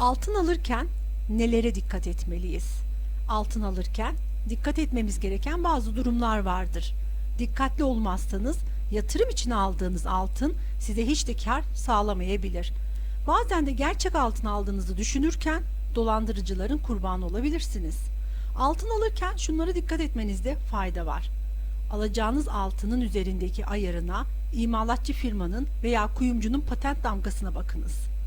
Altın alırken nelere dikkat etmeliyiz? Altın alırken dikkat etmemiz gereken bazı durumlar vardır. Dikkatli olmazsanız yatırım için aldığınız altın size hiç de kar sağlamayabilir. Bazen de gerçek altın aldığınızı düşünürken dolandırıcıların kurbanı olabilirsiniz. Altın alırken şunlara dikkat etmenizde fayda var. Alacağınız altının üzerindeki ayarına, imalatçı firmanın veya kuyumcunun patent damgasına bakınız.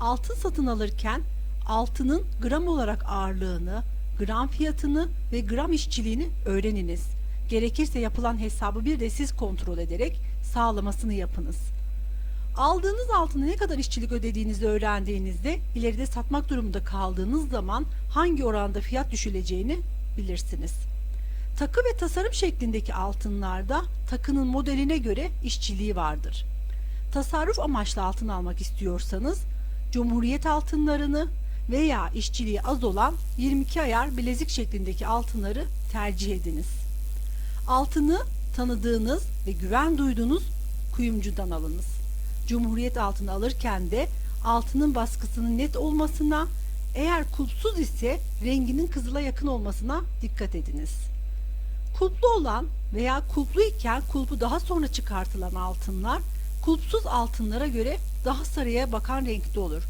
Altın satın alırken altının gram olarak ağırlığını, gram fiyatını ve gram işçiliğini öğreniniz. Gerekirse yapılan hesabı bir de siz kontrol ederek sağlamasını yapınız. Aldığınız altına ne kadar işçilik ödediğinizi öğrendiğinizde ileride satmak durumunda kaldığınız zaman hangi oranda fiyat düşüleceğini bilirsiniz. Takı ve tasarım şeklindeki altınlarda takının modeline göre işçiliği vardır. Tasarruf amaçlı altın almak istiyorsanız Cumhuriyet altınlarını veya işçiliği az olan 22 ayar bilezik şeklindeki altınları tercih ediniz. Altını tanıdığınız ve güven duyduğunuz kuyumcudan alınız. Cumhuriyet altını alırken de altının baskısının net olmasına, eğer kulpsuz ise renginin kızıla yakın olmasına dikkat ediniz. Kulplu olan veya kulplu iken kulpu daha sonra çıkartılan altınlar kulpsuz altınlara göre daha sarıya bakan renkte olur.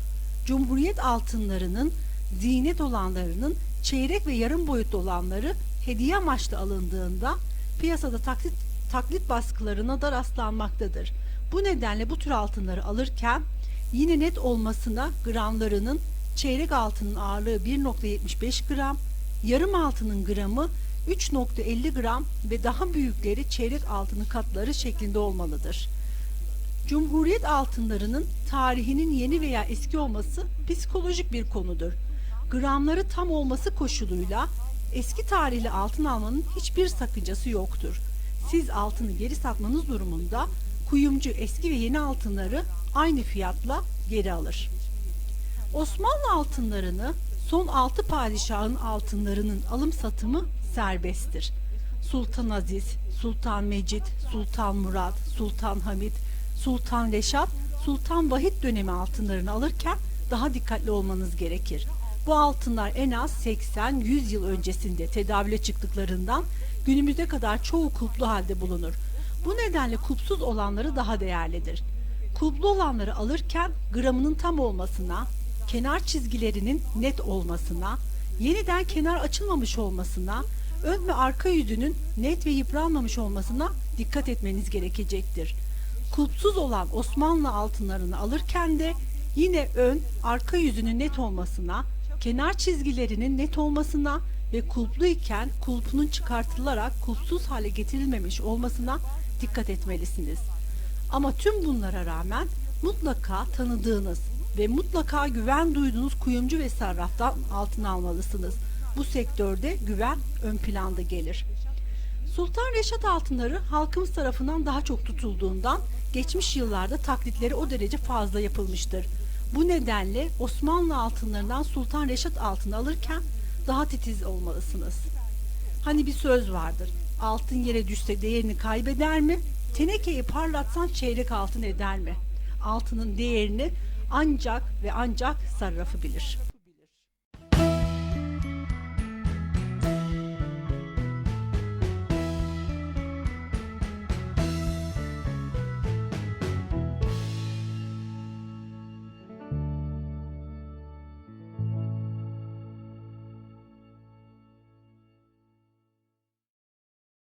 Cumhuriyet altınlarının zinet olanlarının çeyrek ve yarım boyutlu olanları hediye amaçlı alındığında piyasada taklit, taklit baskılarına da rastlanmaktadır. Bu nedenle bu tür altınları alırken yine net olmasına gramlarının çeyrek altının ağırlığı 1.75 gram, yarım altının gramı 3.50 gram ve daha büyükleri çeyrek altının katları şeklinde olmalıdır. Cumhuriyet altınlarının tarihinin yeni veya eski olması psikolojik bir konudur. Gramları tam olması koşuluyla eski tarihli altın almanın hiçbir sakıncası yoktur. Siz altını geri satmanız durumunda kuyumcu eski ve yeni altınları aynı fiyatla geri alır. Osmanlı altınlarını son 6 padişahın altınlarının alım satımı serbesttir. Sultan Aziz, Sultan Mecid, Sultan Murat, Sultan Hamid, Sultan Reşat, Sultan Vahid dönemi altınlarını alırken daha dikkatli olmanız gerekir. Bu altınlar en az 80-100 yıl öncesinde tedavüle çıktıklarından günümüze kadar çoğu kulplu halde bulunur. Bu nedenle kulpsuz olanları daha değerlidir. Kulplu olanları alırken gramının tam olmasına, kenar çizgilerinin net olmasına, yeniden kenar açılmamış olmasına, ön ve arka yüzünün net ve yıpranmamış olmasına dikkat etmeniz gerekecektir. Kulpsuz olan Osmanlı altınlarını alırken de yine ön, arka yüzünün net olmasına, kenar çizgilerinin net olmasına ve kulplu iken kulpunun çıkartılarak kulpsuz hale getirilmemiş olmasına dikkat etmelisiniz. Ama tüm bunlara rağmen mutlaka tanıdığınız ve mutlaka güven duyduğunuz kuyumcu ve sarraftan altın almalısınız. Bu sektörde güven ön planda gelir. Sultan Reşat altınları halkımız tarafından daha çok tutulduğundan geçmiş yıllarda taklitleri o derece fazla yapılmıştır. Bu nedenle Osmanlı altınlarından Sultan Reşat altını alırken daha titiz olmalısınız. Hani bir söz vardır. Altın yere düşse değerini kaybeder mi? Tenekeyi parlatsan çeyrek altın eder mi? Altının değerini ancak ve ancak sarrafı bilir.